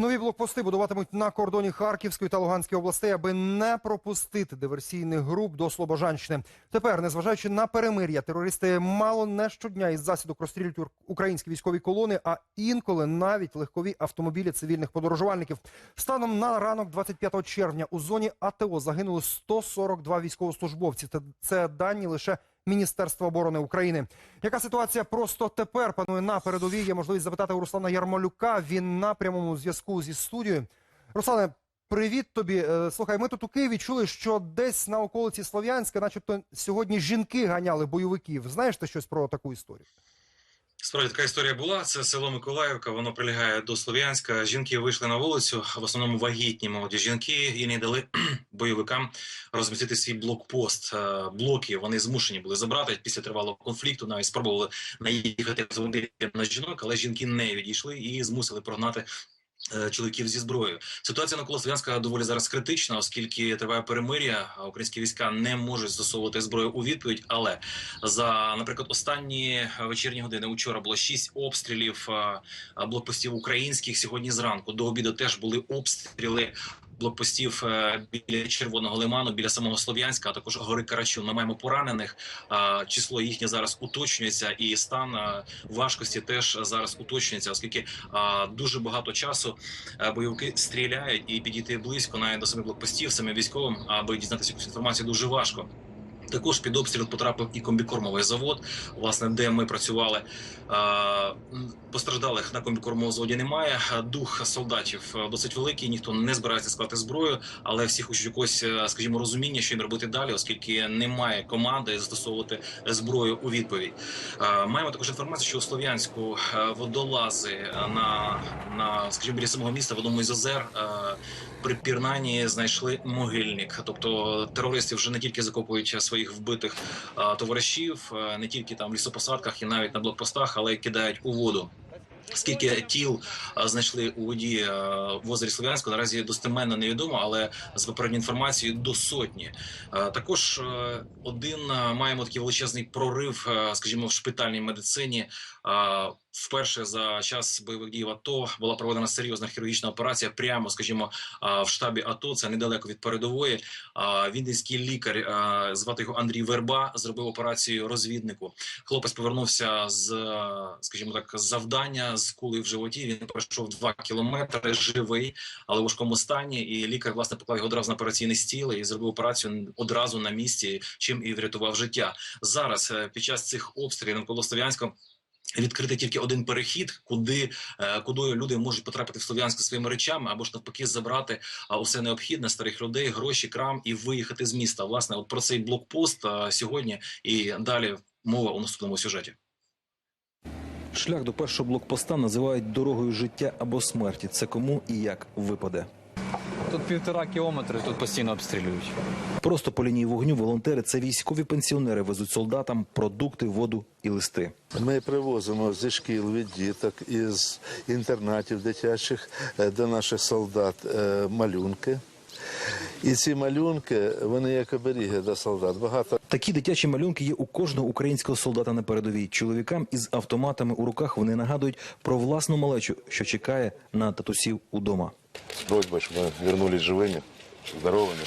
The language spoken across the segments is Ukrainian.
Нові блокпости будуватимуть на кордоні Харківської та Луганської областей, аби не пропустити диверсійних груп до Слобожанщини. Тепер, незважаючи на перемир'я, терористи мало не щодня із засідок розстрілюють українські військові колони, а інколи навіть легкові автомобілі цивільних подорожувальників. Станом на ранок 25 червня у зоні АТО загинули 142 військовослужбовці. Це дані лише Міністерства оборони України. Яка ситуація просто тепер панує на передовій? Є можливість запитати у Руслана Ярмолюка. Він на прямому зв'язку зі студією. Руслане, привіт тобі. Е, Слухай, ми тут у Києві чули, що десь на околиці Слов'янська, начебто, сьогодні жінки ганяли бойовиків. Знаєш ти щось про таку історію? Справді така історія була. Це село Миколаївка, воно прилягає до Слов'янська. Жінки вийшли на вулицю, в основному вагітні молоді жінки, і не дали бойовикам розмістити свій блокпост. Е, Блоки вони змушені були забрати після тривалого конфлікту. Навіть спробували наїхати з на жінок, але жінки не відійшли і змусили прогнати. Е, Чоловіків зі зброєю ситуація навколо Слов'янська доволі зараз критична, оскільки триває перемир'я. Українські війська не можуть застосовувати зброю у відповідь. Але за, наприклад, останні вечірні години учора було шість обстрілів е, блокпостів українських. Сьогодні зранку до обіду теж були обстріли блокпостів е, біля Червоного лиману, біля самого Слов'янська, а також гори Карачун. Ми маємо поранених. Число їхнє зараз уточнюється, і стан е, важкості теж зараз уточнюється, оскільки дуже багато часу е, бойовики стріляють і підійти близько навіть до самих блокпостів, самим військовим, аби дізнатися якусь інформацію дуже важко. Також під обстріл потрапив і комбікормовий завод, власне, де ми працювали. Постраждалих на комбікормовому заводі немає. Дух солдатів е, досить великий. Ніхто не збирається складати зброю, але всі хочуть якось, е, скажімо, розуміння, що їм робити далі, оскільки немає команди застосовувати зброю у відповідь. Е, Маємо також інформацію, що у Слов'янську водолази на, на скажімо, біля самого міста в одному із озер. При пірнанні знайшли могильник, тобто терористи вже не тільки закопують своїх вбитих товаришів, е, не тільки там в лісопосадках і навіть на блокпостах, але й кидають у воду. Скільки тіл знайшли у воді е, в озері Слов'янську, наразі достеменно невідомо, але з попередньою інформацією до сотні. Е, Також е, один е, маємо такий величезний прорив, е, скажімо, в шпитальній медицині. Е, Вперше за час бойових дій в АТО була проведена серйозна хірургічна операція. Прямо, скажімо, в штабі АТО, це недалеко від передової. Віденський лікар, звати його Андрій Верба, зробив операцію розвіднику. Хлопець повернувся з, скажімо так, з з кулею в животі. Він пройшов два кілометри, живий, але в важкому стані. І лікар власне поклав його одразу на операційний стіл і зробив операцію одразу на місці, чим і врятував життя. Зараз е, під час цих обстрілів навколо Слов'янська. Відкрити тільки один перехід, куди е, кудою люди можуть потрапити в Слов'янськ своїми речами, або ж навпаки забрати усе необхідне старих людей, гроші, крам і виїхати з міста. Власне, от про цей блокпост сьогодні і далі мова у наступному сюжеті. Шлях до першого блокпоста називають дорогою життя або смерті. Це кому і як випаде. Тут півтора кілометри, тут постійно обстрілюють. Просто по лінії вогню волонтери це військові пенсіонери везуть солдатам продукти, воду і листи. Ми привозимо зі шкіл від діток із інтернатів дитячих е, до наших солдат е, малюнки. І ці малюнки, вони як оберіги до солдат. Багато Такі дитячі малюнки є у кожного українського солдата на передовій. Чоловікам із автоматами у руках вони нагадують про власну малечу, що чекає на татусів удома. с просьбой, чтобы мы вернулись живыми, здоровыми.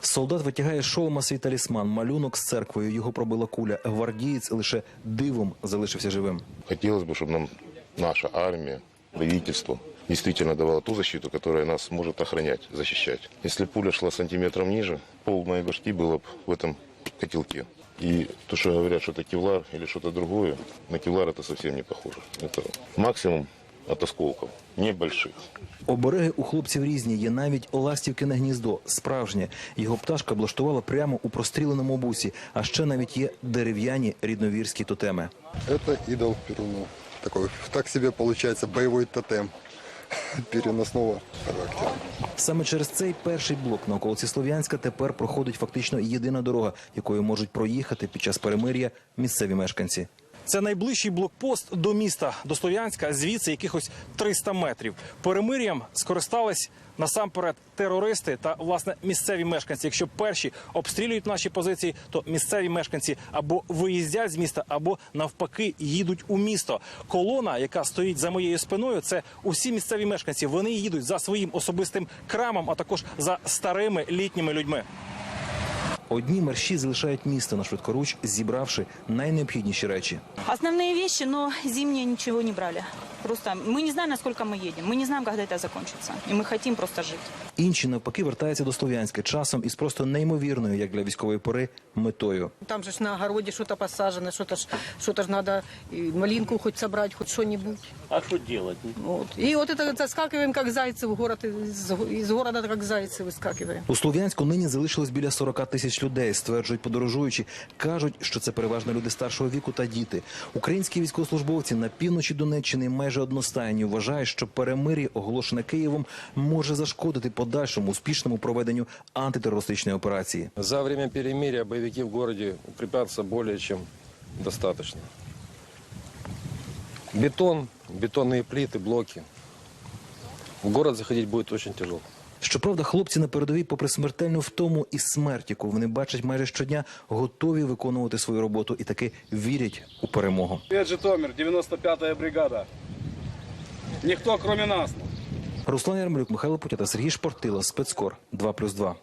Солдат витягає з шолома свій талісман, малюнок з церквою. Його пробила куля. Гвардієць лише дивом залишився живим. Хотелось бы, чтобы нам наша армия, правительство действительно давало ту защиту, которая нас может охранять, защищать. Если пуля шла сантиметром ниже, пол моей башки было бы в этом котелке. И то, что говорят, что это кевлар или что-то другое, на кевлар это совсем не похоже. Это максимум от осколков, небольших. Обереги у хлопців різні. Є навіть ластівкине гніздо, справжнє. Його пташка облаштувала прямо у простріленому бусі. А ще навіть є дерев'яні рідновірські тотеми. Это идол Перунов. Такой, так себе получается боевой тотем переносного характера. Саме через цей перший блок на околиці Слов'янська тепер проходить фактично єдина дорога, якою можуть проїхати під час перемир'я місцеві мешканці. Це найближчий блокпост до міста, до Слов'янська, звідси якихось 300 метрів. Перемир'ям скористались насамперед терористи та власне місцеві мешканці. Якщо перші обстрілюють наші позиції, то місцеві мешканці або виїздять з міста, або навпаки їдуть у місто. Колона, яка стоїть за моєю спиною, це усі місцеві мешканці. Вони їдуть за своїм особистим крамом, а також за старими літніми людьми. Одні мерші залишають місто на швидкоруч, зібравши найнеобхідніші речі. Основні речі, но зимні нічого не брали. Просто мы не знаем, насколько мы едем. Мы не знаем, когда это закончится. И мы хотим просто жить. Інші навпаки вертаються до Слов'янська часом із просто неймовірною, як для військової пори, метою. Там же ж на огороде что-то посажено, что-то ж, что-то ж надо и малинку хоть собрать, хоть что-нибудь. А что делать? Вот. И вот это заскакиваем, как зайцы в город, из, из города, как зайцы выскакиваем. У Слов'янську нині залишилось біля 40 тисяч людей. Стверджують подорожуючі. кажуть, що це переважно люди старшого віку та діти. Українські військовослужбовці на півночі Донеччини майже одностайні вважають, що перемир'я, оголошене Києвом, може зашкодити подальшому успішному проведенню антитерористичної операції. За время перемирия боевики в городе укрепятся более чем достаточно. Бетон, бетонные плиты, блоки. В город заходить будет очень тяжело. Щоправда, хлопці на передовій, попри смертельну втому і смерть, яку вони бачать майже щодня, готові виконувати свою роботу і таки вірять у перемогу. Привет, Житомир, 95-я бригада. Никто, крім нас. Руслан Ярмолюк, Михайло Путя Сергій Шпортила. спецкор 2+,2.